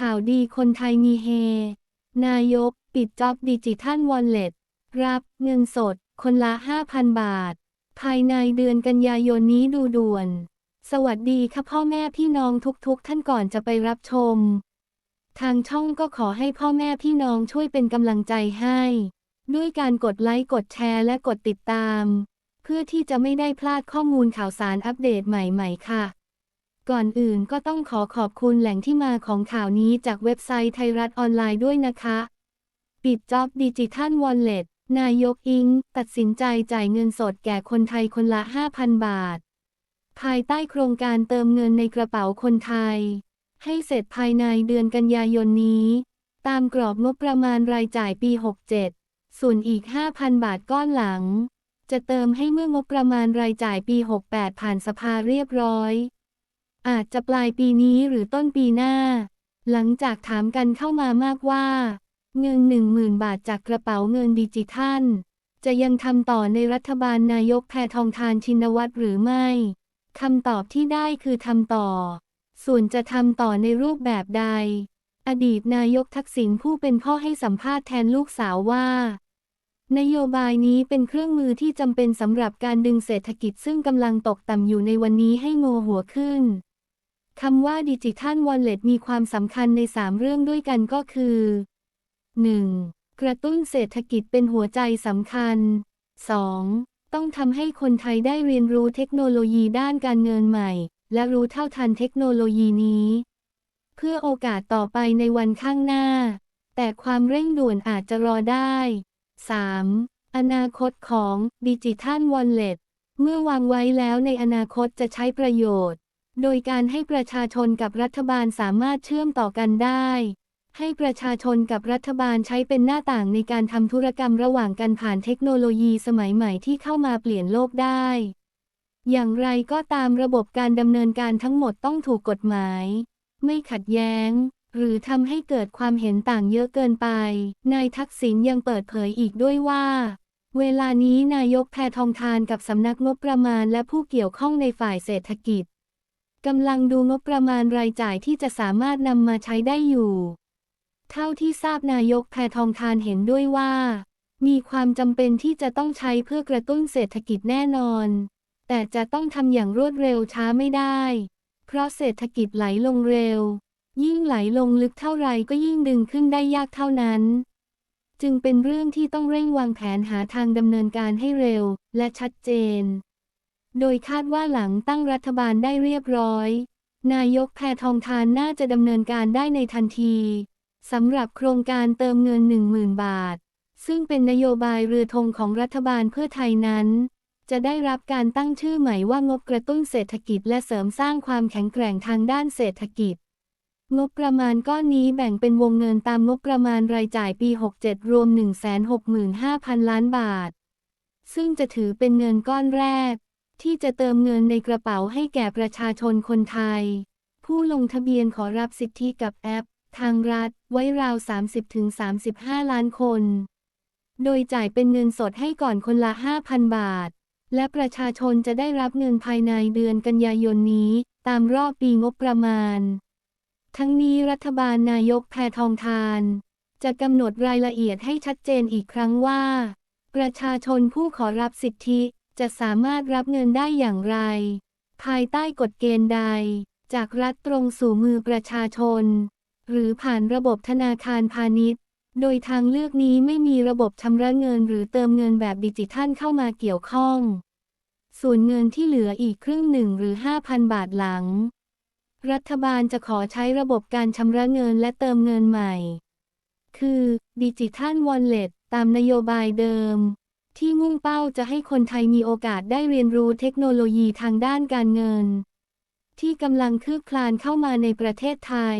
ข่าวดีคนไทยมีเฮ นายก ปิดจ็อบดิจิทัลวอลเล็ต รับเงินสด คนละ 5,000 บาท ภายในเดือนกันยายนนี้ดูด่วน สวัสดีค่ะพ่อแม่พี่น้องทุกๆ ท่านก่อนจะไปรับชม ทางช่องก็ขอให้พ่อแม่พี่น้องช่วยเป็นกำลังใจให้ ด้วยการกดไลค์กดแชร์และกดติดตาม เพื่อที่จะไม่ได้พลาดข้อมูลข่าวสารอัปเดตใหม่ ๆ ค่ะ ก่อนอื่นก็ต้องขอขอบคุณแหล่งที่มาของข่าวนี้จากเว็บไซต์ไทยรัฐออนไลน์ด้วยนะคะ ปิดจ็อบดิจิทัลวอลเล็ตนายกอิง ตัดสินใจจ่ายเงินสดแก่คนไทยคนละ 5,000 บาท ภายใต้โครงการเติมเงินในกระเป๋าคนไทย ให้เสร็จภายในเดือนกันยายนนี้ ตามกรอบงบประมาณรายจ่ายปี 67 ส่วนอีก 5,000 บาทก้อนหลัง จะเติมให้เมื่องบประมาณรายจ่ายปี 68 ผ่านสภาเรียบร้อย อาจจะปลายปีนี้หรือต้นปีหน้า หลังจากถามกันเข้ามามากว่า เงิน10,000บาทจากกระเป๋าเงินดิจิทัล จะยังทำต่อในรัฐบาลนายกแพทองทานชินวัตรหรือไม่คำตอบที่ได้คือทำต่อ ส่วนจะทำต่อในรูปแบบใด อดีตนายกทักษิณผู้เป็นพ่อให้สัมภาษณ์แทนลูกสาวว่า นโยบายนี้เป็นเครื่องมือที่จำเป็นสำหรับการดึงเศรษฐกิจซึ่งกำลังตกต่ำอยู่ในวันนี้ให้โงหัวขึ้น คำว่าดิจิทัลวอลเล็ตมีความสำคัญใน 3 เรื่องด้วยกันก็คือ 1. กระตุ้นเศรษฐกิจเป็นหัวใจสำคัญ 2. ต้องทำให้คนไทยได้เรียนรู้เทคโนโลยีด้านการเงินใหม่ และรู้เท่าทันเทคโนโลยีนี้ เพื่อโอกาสต่อไปในวันข้างหน้า แต่ความเร่งด่วนอาจจะรอได้ 3. อนาคตของดิจิทัลวอลเล็ตเมื่อวางไว้แล้วในอนาคตจะใช้ประโยชน์ โดยการให้ประชาชนกับรัฐบาลสามารถเชื่อมต่อกันได้ ให้ประชาชนกับรัฐบาลใช้เป็นหน้าต่างในการทำธุรกรรมระหว่างกันผ่านเทคโนโลยีสมัยใหม่ที่เข้ามาเปลี่ยนโลกได้ อย่างไรก็ตามระบบการดำเนินการทั้งหมดต้องถูกกฎหมาย ไม่ขัดแย้ง หรือทำให้เกิดความเห็นต่างเยอะเกินไป นายทักษิณยังเปิดเผยอีกด้วยว่าเวลานี้นายกแพทองทานกับสำนักงบประมาณและผู้เกี่ยวข้องในฝ่ายเศรษฐกิจ กำลังดูงบประมาณรายจ่ายที่จะสามารถนำมาใช้ได้อยู่ เท่าที่ทราบนายกแพทองทานเห็นด้วยว่า มีความจำเป็นที่จะต้องใช้เพื่อกระตุ้นเศรษฐกิจแน่นอน แต่จะต้องทำอย่างรวดเร็วช้าไม่ได้ เพราะเศรษฐกิจไหลลงเร็ว ยิ่งไหลลงลึกเท่าไรก็ยิ่งดึงขึ้นได้ยากเท่านั้น จึงเป็นเรื่องที่ต้องเร่งวางแผนหาทางดำเนินการให้เร็วและชัดเจน โดยคาดว่าหลังตั้งรัฐบาลได้เรียบร้อย นายกแพทองทานน่าจะดำเนินการได้ในทันทีสำหรับโครงการเติมเงิน 10,000 บาท ซึ่งเป็นนโยบายเรือธงของรัฐบาลเพื่อไทยนั้น จะได้รับการตั้งชื่อใหม่ว่างบกระตุ้นเศรษฐกิจและเสริมสร้างความแข็งแกร่งทางด้านเศรษฐกิจ งบประมาณก้อนนี้แบ่งเป็นวงเงินตามงบประมาณรายจ่ายปี 67 รวม 165,000 ล้านบาท ซึ่งจะถือเป็นเงินก้อนแรก ที่จะเติมเงินในกระเป๋าให้แก่ประชาชนคนไทย ผู้ลงทะเบียนขอรับสิทธิกับแอป ทางรัฐไว้ราว 30-35 ล้านคน โดยจ่ายเป็นเงินสดให้ก่อนคนละ 5,000 บาท และประชาชนจะได้รับเงินภายในเดือนกันยายนนี้ ตามรอบปีงบประมาณ ทั้งนี้รัฐบาลนายกแพทองทาน จะกำหนดรายละเอียดให้ชัดเจนอีกครั้งว่า ประชาชนผู้ขอรับสิทธิ จะสามารถรับเงินได้อย่างไร ภายใต้กฎเกณฑ์ใด จากรัฐตรงสู่มือประชาชน หรือผ่านระบบธนาคารพาณิชย์ โดยทางเลือกนี้ไม่มีระบบชำระเงินหรือเติมเงินแบบดิจิทัลเข้ามาเกี่ยวข้อง ส่วนเงินที่เหลืออีกครึ่งหนึ่งหรือ 5,000 บาทหลัง รัฐบาลจะขอใช้ระบบการชำระเงินและเติมเงินใหม่ คือดิจิทัลวอลเล็ตตามนโยบายเดิม ที่มุ่งเป้าจะให้คนไทยมีโอกาสได้เรียนรู้เทคโนโลยีทางด้านการเงิน ที่กำลังคืบคลานเข้ามาในประเทศไทย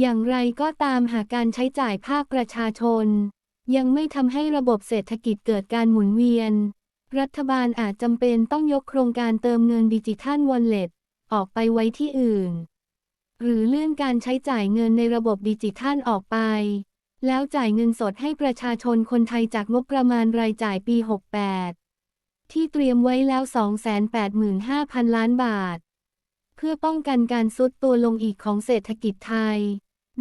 อย่างไรก็ตามหากการใช้จ่ายภาคประชาชน ยังไม่ทำให้ระบบเศรษฐกิจเกิดการหมุนเวียน รัฐบาลอาจจำเป็นต้องยกโครงการเติมเงินดิจิทัลวอลเล็ตออกไปไว้ที่อื่น หรือเลื่อนการใช้จ่ายเงินในระบบดิจิทัลออกไป แล้วจ่ายเงินสดให้ประชาชนคนไทยจากงบประมาณรายจ่ายปี 68 ที่เตรียมไว้แล้ว 285,000 ล้านบาท เพื่อป้องกันการซุดตัวลงอีกของเศรษฐกิจไทย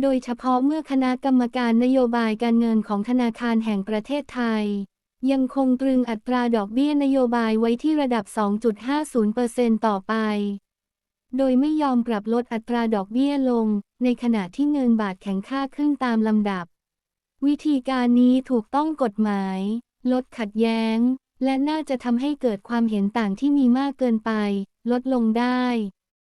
โดยเฉพาะเมื่อคณะกรรมการนโยบายการเงินของธนาคารแห่งประเทศไทย ยังคงตรึงอัตราดอกเบี้ยนโยบายไว้ที่ระดับ 2.50%ต่อไปโดยไม่ยอมปรับลดอัตราดอกเบี้ยลง ในขณะที่เงินบาทแข็งค่าขึ้นตามลำดับ วิธีการนี้ถูกต้องกฎหมาย ลดขัดแย้ง และน่าจะทำให้เกิดความเห็นต่างที่มีมากเกินไป ลดลงได้